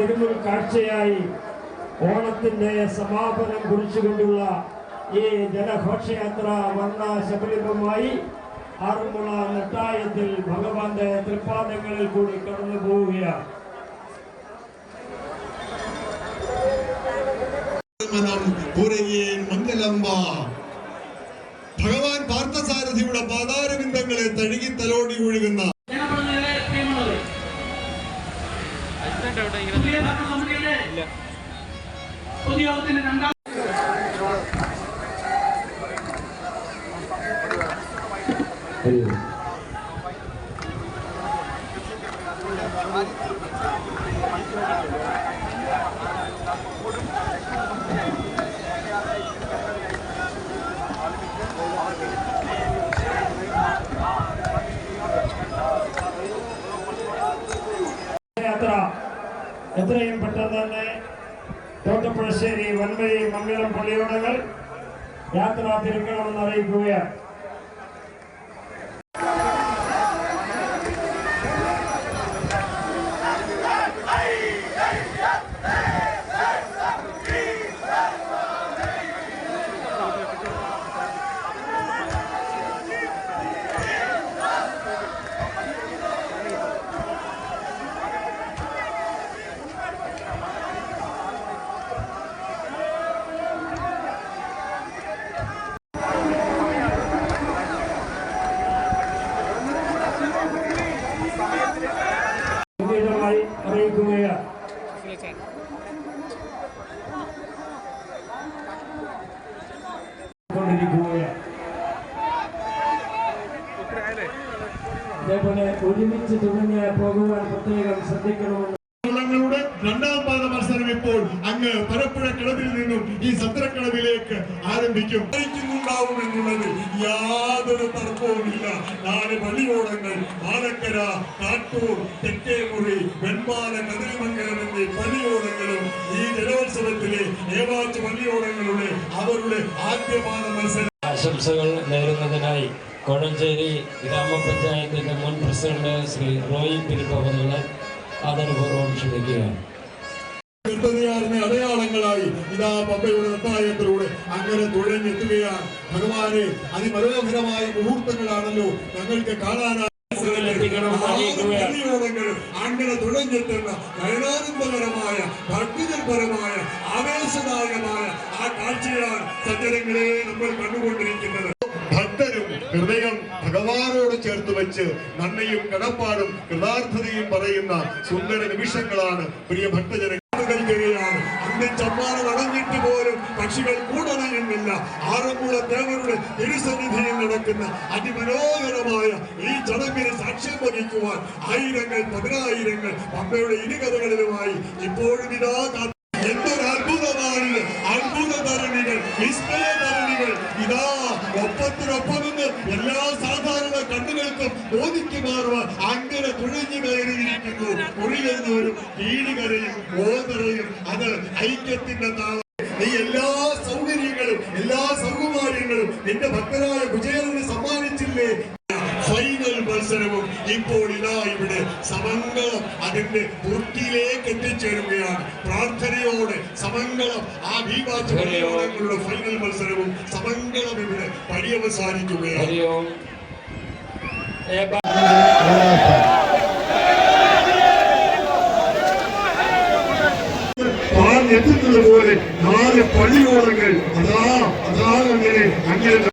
തിരുമുൽ കാഴ്ചയായി ഓണത്തിന്റെ സമാപനം കുറിച്ചുകൊണ്ടുള്ള ഈ ജനഘോഷയാത്ര വന്ന ശബരിമമായി ആറന്മുള നെട്ടായത്തിൽ ഭഗവാന്റെ തൃപ്പാദങ്ങളിൽ കൂടി കടന്നു പോവുകയാണ്. ഭഗവാൻ പാർത്ഥസാരഥിയുടെ പാതാരബിന്ദങ്ങളെ പൊതുയോഗത്തിന്റെ രണ്ടാം യാത്ര എത്രയും പെട്ടെന്ന് തന്നെ തോട്ടപ്പുഴശ്ശേരി വൻവഴി മംഗലം പള്ളിയോടങ്ങൾ യാത്ര തിരുക്കണമെന്ന് അറിയിക്കുകയാണ്. ഗംഭീരമായി അറിയിക്കുകയാണ്. അതേപോലെ ഒരുമിച്ച് തുടങ്ങിയ പോകുവാൻ പ്രത്യേകം ശ്രദ്ധിക്കണമെന്ന് രണ്ടാം പാദ മത്സരം ഇപ്പോൾ അങ്ങ് പരപ്പുഴ കിളവിൽ നിന്നും ഈ സത്രക്കിളവിലേക്ക് ആരംഭിക്കും. യാ തർക്കവുമില്ല നാല് പള്ളിയോടങ്ങൾ ആലക്കര കാട്ടൂർ തെക്കേമുറി വെൺപാല കതിരിമംഗലം എന്നീ പള്ളിയോടങ്ങളും ഈ ജലോത്സവത്തിലെ ഏവാച്ച് പള്ളിയോടങ്ങളുടെ അവരുടെ ആദ്യപാദ മത്സരം ആശംസകൾ നേരുന്നതിനായി കോഴഞ്ചേരി ഗ്രാമപഞ്ചായത്തിന്റെ മുൻ പ്രസിഡന്റ് ശ്രീ റോയി പിരിപ്പവനുകളെ ആദരപൂർവം ക്ഷണിക്കുകയാണ്. ഇതാ പമ്പയുടെ നിർത്തായത്തിലൂടെ അങ്ങനെ തുഴഞ്ഞെത്തുകയാണ്. ഭഗവാനെ അതിമനോഹരമായ മുഹൂർത്തങ്ങളാണല്ലോ ഞങ്ങൾക്ക് കാണാനായി. ോടങ്ങൾ അങ്ങനെ തുഴഞ്ഞെത്തുന്ന നയനാനന്ദകരമായ ഭക്തിനിർഭരമായ ആവേശദായകമായ ആ കാഴ്ചയാണ് സജ്ജനങ്ങളെ നമ്മൾ കണ്ടുകൊണ്ടിരിക്കുന്നത്. ഭക്തരും ഹൃദയം ഭഗവാനോട് ചേർത്ത് വെച്ച് നന്ദിയും കടപ്പാടും കൃതാർത്ഥതയും പറയുന്ന സുന്ദര നിമിഷങ്ങളാണ് പ്രിയ ഭക്തജന അന്ന് ചമ്മാനം അടഞ്ഞിട്ട് പോലും പക്ഷികൾ കൂടണയുന്നില്ല. ആറന്മുള ദേവരുടെ തിരുസന്നിധിയിൽ നടക്കുന്ന അതിമനോഹരമായ ഈ ചടങ്ങിന് സാക്ഷ്യം വഹിക്കുവാൻ ആയിരങ്ങൾ പതിനായിരങ്ങൾ പമ്പയുടെ ഇരുകഥകളിലുമായി ഇപ്പോഴും ഇതാ എന്തൊരു അത്ഭുതമാണ് അത്ഭുത തരണികൾ വിസ്മയ തരണികൾ ഇതാ ഒപ്പത്തിനൊപ്പം നിന്ന് എല്ലാ സാധാരണ കണ്ണുകൾക്കും ബോധിക്കുമാറുവാൻ അങ്ങനെ തുഴഞ്ഞു കയറിയിരിക്കുന്നു. കുറിയുന്നവരും കീഴുകരയും ഓതറയും അത് ഐക്യത്തിന്റെ താളം. നീ എല്ലാ സൗകര്യങ്ങളും എല്ലാ സൗകുമാര്യങ്ങളും നിന്റെ ഭക്തനായ വിജയന് സമ്മാനിച്ചില്ലേ? ഇപ്പോൾ ഇതാ ഇവിടെ സമംഗളം അതിന്റെ പൂർത്തിയിലേക്ക് എത്തിച്ചേരുകയാണ്. പ്രാർത്ഥനയോടെ സമംഗളം ആ ഭീമാചരണങ്ങളുടെ ഫൈനൽ മത്സരവും സമംഗളം ഇവിടെ പര്യവസാനിക്കുകയാണ്. എത്തുന്നത് പോലെ നാല് പള്ളിയോളങ്ങൾ അതാ